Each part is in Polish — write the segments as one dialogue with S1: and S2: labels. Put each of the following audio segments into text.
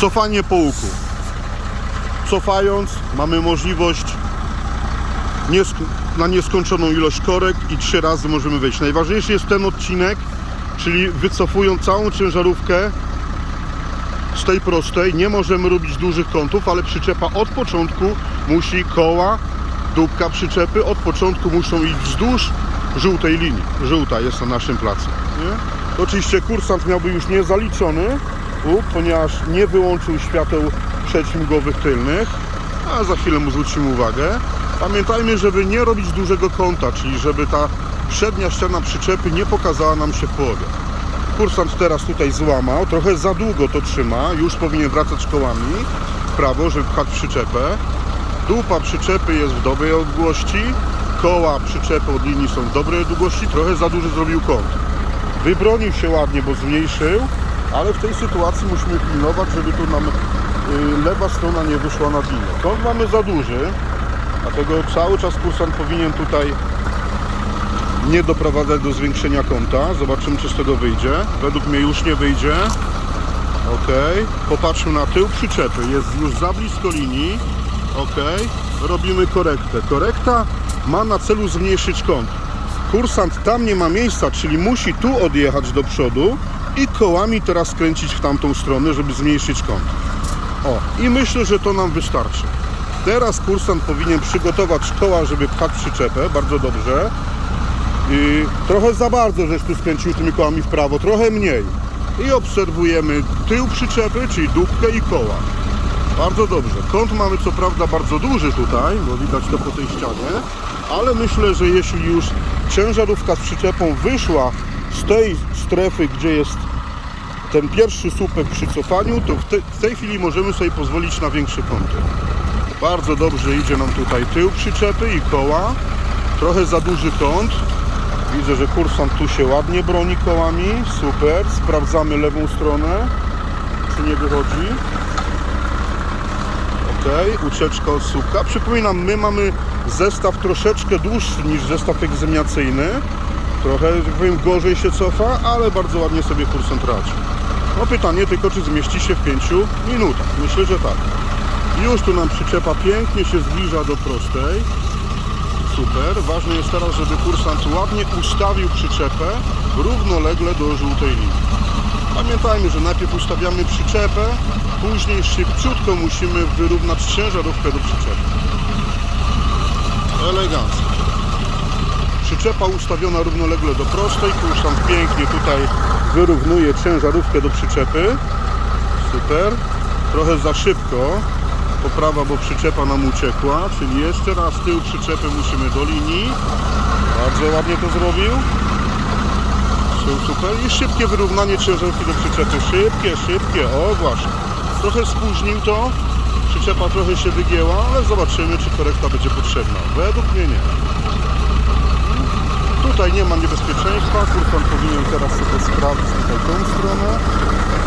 S1: Cofanie po łuku. Cofając mamy możliwość na nieskończoną ilość korek i trzy razy możemy wejść. Najważniejszy jest ten odcinek, czyli wycofując całą ciężarówkę z tej prostej, nie możemy robić dużych kątów, ale przyczepa od początku musi koła, dupka przyczepy od początku muszą iść wzdłuż żółtej linii. Żółta jest na naszym placu. Nie? Oczywiście kursant miałby już nie ponieważ nie wyłączył świateł przeciwmgowych tylnych, a za chwilę mu zwrócimy uwagę. Pamiętajmy, żeby nie robić dużego kąta, czyli żeby ta przednia ściana przyczepy nie pokazała nam się w połowie. Kursant teraz tutaj złamał, trochę za długo to trzyma, już powinien wracać kołami w prawo, żeby pchać przyczepę. Dupa przyczepy jest w dobrej odległości, koła przyczepy od linii są w dobrej długości, trochę za duży zrobił kąt. Wybronił się ładnie, bo zmniejszył, ale w tej sytuacji musimy pilnować, żeby tu nam y, lewa strona nie wyszła na linię. Kąt mamy za duży, dlatego cały czas kursant powinien tutaj nie doprowadzać do zwiększenia kąta. Zobaczymy, czy z tego wyjdzie. Według mnie już nie wyjdzie. Ok. Popatrzmy na tył przyczepy. Jest już za blisko linii. Ok. Robimy korektę. Korekta ma na celu zmniejszyć kąt. Kursant tam nie ma miejsca, czyli musi tu odjechać do przodu kołami teraz skręcić w tamtą stronę, żeby zmniejszyć kąt. O, i myślę, że to nam wystarczy. Teraz kursant powinien przygotować koła, żeby pchać przyczepę, bardzo dobrze. I trochę za bardzo żeś tu skręcił tymi kołami w prawo, trochę mniej. I obserwujemy tył przyczepy, czyli dupkę i koła. Bardzo dobrze. Kąt mamy co prawda bardzo duży tutaj, bo widać to po tej ścianie, ale myślę, że jeśli już ciężarówka z przyczepą wyszła z tej strefy, gdzie jest ten pierwszy słupek przy cofaniu, to w, te, w tej chwili możemy sobie pozwolić na większe kąty. Bardzo dobrze idzie nam tutaj tył przyczepy i koła. Trochę za duży kąt. Widzę, że kursant tu się ładnie broni kołami. Super. Sprawdzamy lewą stronę, czy nie wychodzi. Ok, ucieczka od słupka. Przypominam, my mamy zestaw troszeczkę dłuższy niż zestaw egzaminacyjny. Trochę, tak powiem, gorzej się cofa, ale bardzo ładnie sobie kursant radzi. No pytanie tylko, czy zmieści się w 5 minutach. Myślę, że tak. Już tu nam przyczepa pięknie się zbliża do prostej. Super. Ważne jest teraz, żeby kursant ładnie ustawił przyczepę równolegle do żółtej linii. Pamiętajmy, że najpierw ustawiamy przyczepę, później szybciutko musimy wyrównać ciężarówkę do przyczepy. Elegancko. Przyczepa ustawiona równolegle do prostej, kursant pięknie tutaj wyrównuje ciężarówkę do przyczepy. Super. Trochę za szybko. Poprawa, bo przyczepa nam uciekła, czyli jeszcze raz tył przyczepy musimy do linii. Bardzo ładnie to zrobił. Su- Super. I szybkie wyrównanie ciężarówki do przyczepy. Szybkie, szybkie. O, właśnie. Trochę spóźnił to. Przyczepa trochę się wygięła, ale zobaczymy, czy korekta będzie potrzebna. Według mnie nie. Tutaj nie ma niebezpieczeństwa. Kursant powinien teraz sobie sprawdzić tutaj tą stronę.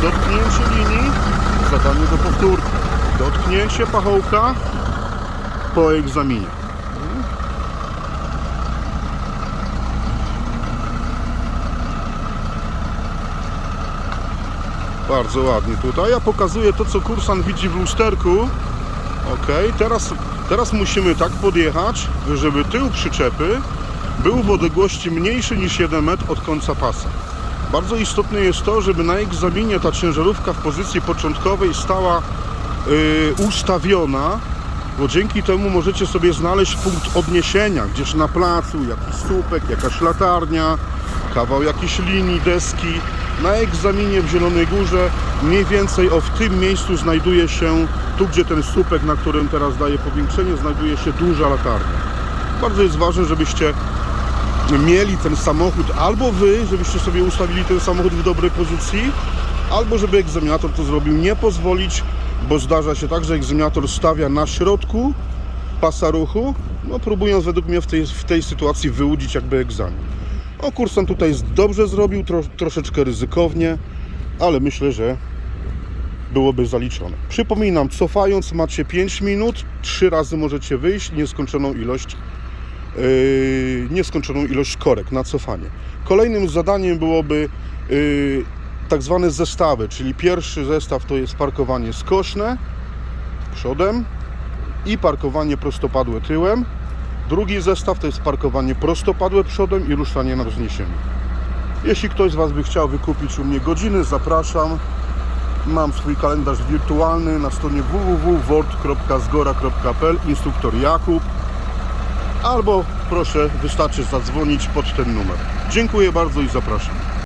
S1: Dotknięcie linii. Zadanie do powtórki. Dotknięcie pachołka po egzaminie. Bardzo ładnie tutaj. Ja pokazuję to, co kursant widzi w lusterku. Ok, teraz, teraz musimy tak podjechać, żeby tył przyczepy był w odległości mniejszy niż 1 metr od końca pasa. Bardzo istotne jest to, żeby na egzaminie ta ciężarówka w pozycji początkowej stała y, ustawiona, bo dzięki temu możecie sobie znaleźć punkt odniesienia, gdzieś na placu, jakiś słupek, jakaś latarnia, kawał jakiejś linii, deski. Na egzaminie w Zielonej Górze mniej więcej o w tym miejscu znajduje się, tu gdzie ten słupek, na którym teraz daję powiększenie, znajduje się duża latarnia. Bardzo jest ważne, żebyście mieli ten samochód, albo wy, żebyście sobie ustawili ten samochód w dobrej pozycji, albo żeby egzaminator to zrobił. Nie pozwolić, bo zdarza się tak, że egzaminator stawia na środku pasa ruchu, no próbując według mnie w tej, w tej sytuacji wyłudzić jakby egzamin. O, kursant tutaj dobrze zrobił, tro, troszeczkę ryzykownie, ale myślę, że byłoby zaliczone. Przypominam, cofając macie 5 minut, 3 razy możecie wyjść, nieskończoną ilość nieskończoną ilość korek na cofanie. Kolejnym zadaniem byłoby yy, tak zwane zestawy, czyli pierwszy zestaw to jest parkowanie skośne przodem i parkowanie prostopadłe tyłem. Drugi zestaw to jest parkowanie prostopadłe przodem i ruszanie na wzniesieniu. Jeśli ktoś z Was by chciał wykupić u mnie godziny, zapraszam. Mam swój kalendarz wirtualny na stronie www.word.zgora.pl instruktor Jakub albo proszę wystarczy zadzwonić pod ten numer. Dziękuję bardzo i zapraszam.